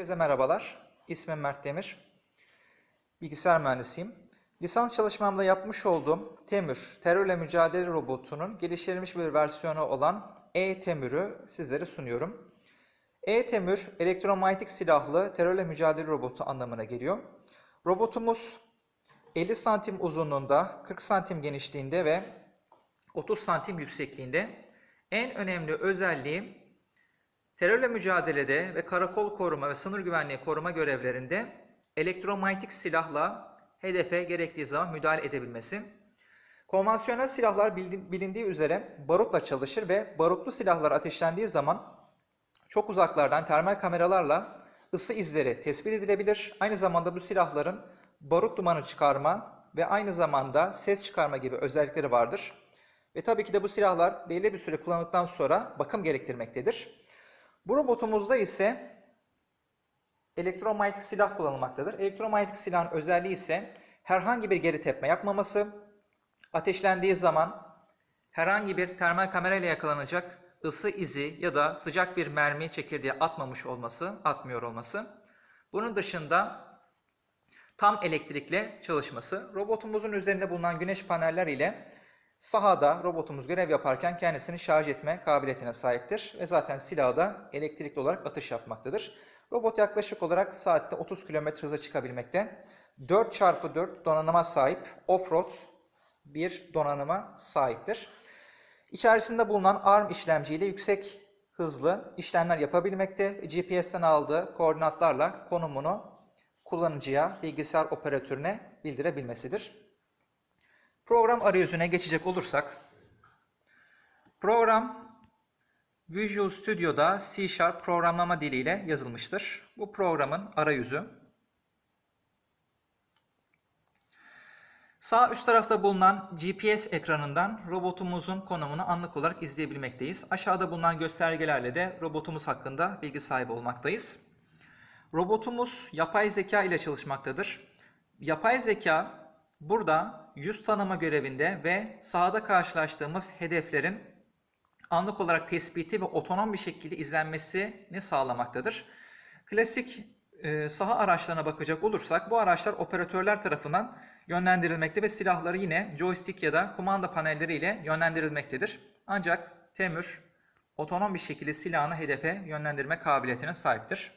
Herkese merhabalar. İsmim Mert Demir. Bilgisayar mühendisiyim. Lisans çalışmamda yapmış olduğum Temür, terörle mücadele robotunun geliştirilmiş bir versiyonu olan E-Temür'ü sizlere sunuyorum. E-Temür, elektromanyetik silahlı terörle mücadele robotu anlamına geliyor. Robotumuz 50 santim uzunluğunda, 40 santim genişliğinde ve 30 santim yüksekliğinde. En önemli özelliği terörle mücadelede ve karakol koruma ve sınır güvenliği koruma görevlerinde elektromanyetik silahla hedefe gerektiği zaman müdahale edebilmesi. Konvansiyonel silahlar bilindiği üzere barutla çalışır ve barutlu silahlar ateşlendiği zaman çok uzaklardan termal kameralarla ısı izleri tespit edilebilir. Aynı zamanda bu silahların barut dumanı çıkarma ve aynı zamanda ses çıkarma gibi özellikleri vardır. Ve tabii ki de bu silahlar belli bir süre kullanıldıktan sonra bakım gerektirmektedir. Bu robotumuzda ise elektromanyetik silah kullanılmaktadır. Elektromanyetik silahın özelliği ise herhangi bir geri tepme yapmaması, ateşlendiği zaman herhangi bir termal kamera ile yakalanacak ısı izi ya da sıcak bir mermi çekirdeği atmamış olması, atmıyor olması. Bunun dışında tam elektrikle çalışması. Robotumuzun üzerinde bulunan güneş paneller ile sahada robotumuz görev yaparken kendisini şarj etme kabiliyetine sahiptir ve zaten silahı da elektrikli olarak atış yapmaktadır. Robot yaklaşık olarak saatte 30 km hıza çıkabilmekte. 4x4 donanıma sahip off-road bir donanıma sahiptir. İçerisinde bulunan ARM işlemciyle yüksek hızlı işlemler yapabilmekte. GPS'ten aldığı koordinatlarla konumunu kullanıcıya, bilgisayar operatörüne bildirebilmesidir. Program arayüzüne geçecek olursak, program Visual Studio'da C Sharp programlama diliyle yazılmıştır. Bu programın arayüzü. Sağ üst tarafta bulunan GPS ekranından robotumuzun konumunu anlık olarak izleyebilmekteyiz. Aşağıda bulunan göstergelerle de robotumuz hakkında bilgi sahibi olmaktayız. Robotumuz yapay zeka ile çalışmaktadır. Yapay zeka burada yüz tanıma görevinde ve sahada karşılaştığımız hedeflerin anlık olarak tespiti ve otonom bir şekilde izlenmesini sağlamaktadır. Klasik e, saha araçlarına bakacak olursak bu araçlar operatörler tarafından yönlendirilmekte ve silahları yine joystick ya da kumanda panelleri ile yönlendirilmektedir. Ancak Temür otonom bir şekilde silahını hedefe yönlendirme kabiliyetine sahiptir.